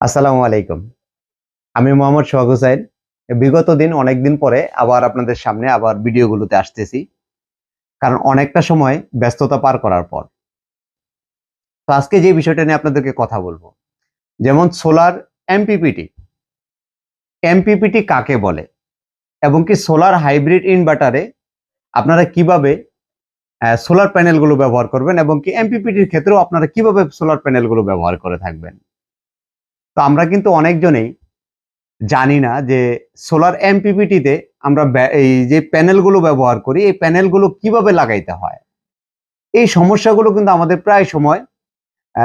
আসসালামু আলাইকুম। আমি মোহাম্মদ সোহাগ হুসাইন বিগত দিন অনেক দিন পরে আবার আপনাদের সামনে আবার ভিডিওগুলোতে আসতেছি। কারণ অনেকটা সময় ব্যস্ততা পার করার পর। তো আজকে যে বিষয়টা নিয়ে আপনাদেরকে কথা বলব, যেমন সোলার এমপিপিটি। এমপিপিটি কাকে বলে? এবং কি সোলার হাইব্রিড ইনভার্টারে আপনারা কীভাবে সোলার প্যানেলগুলো ব্যবহার করবেন এবং কি এমপিপিটির ক্ষেত্রেও আপনারা কীভাবে সোলার প্যানেলগুলো ব্যবহার করে থাকবেন? তো আমরা কিন্তু অনেকজনেই জানি না যে সোলার এমপিপিটিতে আমরা এই যে প্যানেলগুলো ব্যবহার করি, এই প্যানেলগুলো কীভাবে লাগাইতে হয়? এই সমস্যাগুলো কিন্তু আমাদের প্রায় সময়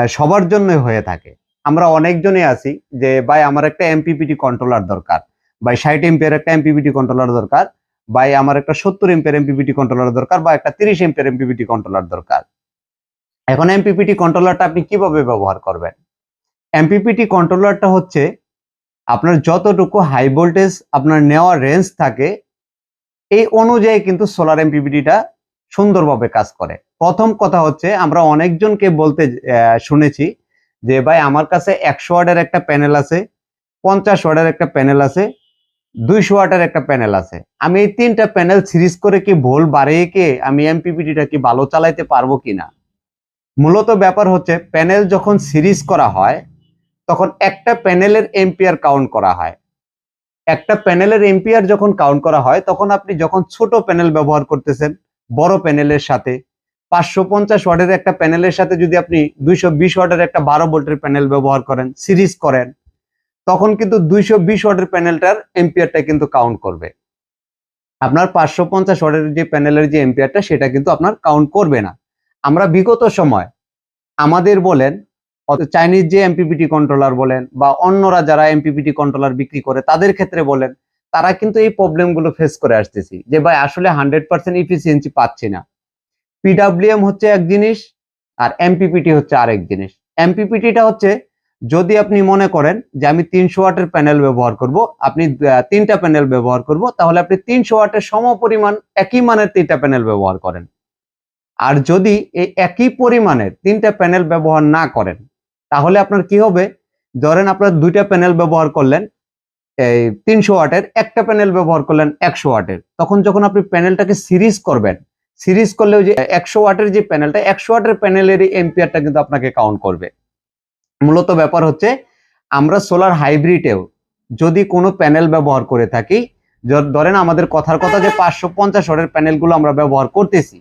সবার জন্য হয়ে থাকে। আমরা অনেকজনে আছি যে, ভাই, আমার একটা এমপিপিটি কন্ট্রোলার দরকার। ভাই, ষাট এমপিয়ার একটা এমপিপিটি কন্ট্রোলার দরকার। ভাই, আমার একটা সত্তর এমপিয়ার এমপিপিটি কন্ট্রোলার দরকার বা একটা তিরিশ এমপিয়ার এমপিপিটি কন্ট্রোলার দরকার। এখন এমপিপিটি কন্ট্রোলারটা আপনি কীভাবে ব্যবহার করবেন? এমপিপিটি কন্ট্রোলারটা হচ্ছে আপনার যতটুকু হাই ভোল্টেজ আপনার নেওয়ার রেঞ্জ থাকে, এই অনুযায়ী কিন্তু সোলার এমপিপিটিটা সুন্দরভাবে কাজ করে। প্রথম কথা হচ্ছে, আমরা অনেকজনকে বলতে শুনেছি যে, ভাই, আমার কাছে একশো ওয়াটের একটা প্যানেল আছে, পঞ্চাশ ওয়াটের একটা প্যানেল আছে, দুইশো ওয়াটের একটা প্যানেল আছে। আমি এই তিনটা প্যানেল সিরিজ করে কি ভোল বাড়িয়ে কে আমি এমপিপিটিটা কি ভালো চালাইতে পারব কিনা? মূলত ব্যাপার হচ্ছে প্যানেল যখন সিরিজ করা হয় তখন একটা প্যানেলের এম্পিয়ার কাউন্ট করা হয়। একটা প্যানেলের এম্পিয়ার যখন কাউন্ট করা হয়, তখন আপনি যখন ছোট প্যানেল ব্যবহার করতেছেন, বড় প্যানেলের সাথে, পাঁচশো পঞ্চাশ ওয়াটের একটা প্যানেলের সাথে যদি আপনি দুইশো বিশ ওয়াটের একটা বারো ভোল্টের প্যানেল ব্যবহার করেন, সিরিজ করেন, তখন কিন্তু দুইশো বিশ ওয়াটের প্যানেলটার এম্পিয়ারটা কিন্তু কাউন্ট করবে। আপনার পাঁচশো পঞ্চাশ ওয়াটের যে প্যানেলের যে এম্পিয়ারটা, সেটা কিন্তু আপনার কাউন্ট করবে না। আমরা বিগত সময় আমাদের বলেন চাইনিজ যে এমপিপিটি কন্ট্রোলার বলেন বা অন্যরা যারা এমপিপিটি কন্ট্রোলার বিক্রি করে তাদের ক্ষেত্রে বলেন, তারা কিন্তু এই প্রবলেমগুলো ফেস করে আসতেছি। যে ভাই, আসলে হান্ড্রেড পার্সেন্ট ইফিসিয়েন্সি পাচ্ছি না। পিডাব্লিউএম হচ্ছে এক জিনিস আর এমপিপিটি হচ্ছে আরেক জিনিস। এমপিপিটিটা হচ্ছে, যদি আপনি মনে করেন যে আমি তিনশো ওয়াটের প্যানেল ব্যবহার করব, আপনি তিনটা প্যানেল ব্যবহার করব, তাহলে আপনি তিনশো ওয়াটের সম পরিমাণ একই মানের তিনটা প্যানেল ব্যবহার করেন। আর যদি এই একই পরিমাণের তিনটা প্যানেল ব্যবহার না করেন তাহলে আপনার কি হবে? ধরেন আপনার দুইটা প্যানেল ব্যবহার করলেন, এই তিনশো ওয়াটের, একটা প্যানেল ব্যবহার করলেন একশো ওয়াটের। তখন যখন আপনি প্যানেলটাকে সিরিজ করবেন সিরিজ করলে ওই যে একশো ওয়াটের যে প্যানেলটা একশো ওয়াটের প্যানেলের এম্পিয়ারটা কিন্তু আপনাকে কাউন্ট করবে। মূলত ব্যাপার হচ্ছে, আমরা সোলার হাইব্রিডেও যদি কোনো প্যানেল ব্যবহার করে থাকি ধরেন আমাদের কথার কথা যে পাঁচশো পঞ্চাশ ওয়াটের প্যানেলগুলো আমরা ব্যবহার করতেছি,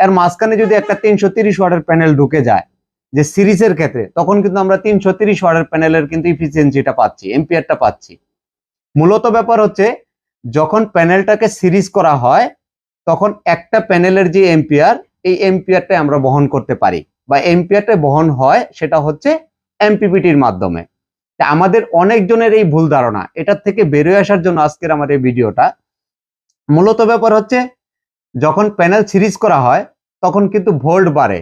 এর মাঝখানে যদি একটা তিনশো তিরিশ ওয়াটের প্যানেল ঢুকে যায় যে সিরিজের ক্ষেত্রে, তখন কিন্তু আমরা তিনশো তিরিশ ওয়ার্ডের প্যানেলের কিন্তু ইফিসিয়েন্সিটা পাচ্ছি এম্পিয়ারটা পাচ্ছি। মূলত ব্যাপার হচ্ছে, যখন প্যানেলটাকে সিরিজ করা হয়, তখন একটা প্যানেলের যে এম্পিয়ার এই এম্পিয়ারটা আমরা বহন করতে পারি। বা এম্পিয়ারটা বহন হয়, সেটা হচ্ছে এমপিপিটির মাধ্যমে। তা আমাদের অনেকজনের এই ভুল ধারণা, এটার থেকে বেরোয় আসার জন্য আজকের আমার এই ভিডিওটা। মূলত ব্যাপার হচ্ছে, যখন প্যানেল সিরিজ করা হয়, তখন কিন্তু ভোল্ট বাড়ে।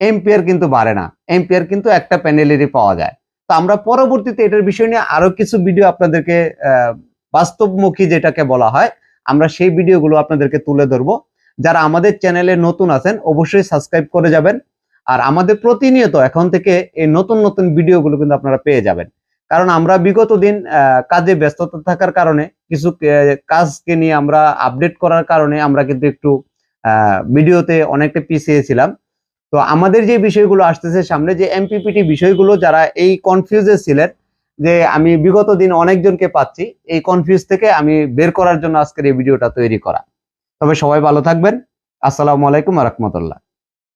এম্পিয়ার কিন্তু বাড়ে না। এম্পিয়ার কিন্তু একটা প্যানেলেরই পাওয়া যায়। তো আমরা পরবর্তীতে এটার বিষয় নিয়ে আরও কিছু ভিডিও আপনাদেরকে বাস্তবমুখী যেটাকে বলা হয়, আমরা সেই ভিডিওগুলো আপনাদেরকে তুলে ধরবো। যারা আমাদের চ্যানেলে নতুন আছেন, অবশ্যই সাবস্ক্রাইব করে যাবেন। আর আমাদের প্রতিনিয়ত এখন থেকে এই নতুন নতুন ভিডিওগুলো কিন্তু আপনারা পেয়ে যাবেন। কারণ আমরা বিগত দিন কাজে ব্যস্ততা থাকার কারণে, কিছু কাজকে নিয়ে আমরা আপডেট করার কারণে আমরা কিন্তু একটু ভিডিওতে অনেকটা পিছিয়ে ছিলাম। তো আমাদের যে বিষয়গুলো আসতেছে সামনে, যে এমপিপিটি বিষয়গুলো যারা এই কনফিউজে ছিলেন, যে আমি বিগত দিন অনেকজনকে পাচ্ছি, এই কনফিউজ থেকে আমি বের করার জন্য আজকের এই ভিডিওটা তৈরি করা। তবে সবাই ভালো থাকবেন। আসসালামু আলাইকুম রহমতুল্লাহ।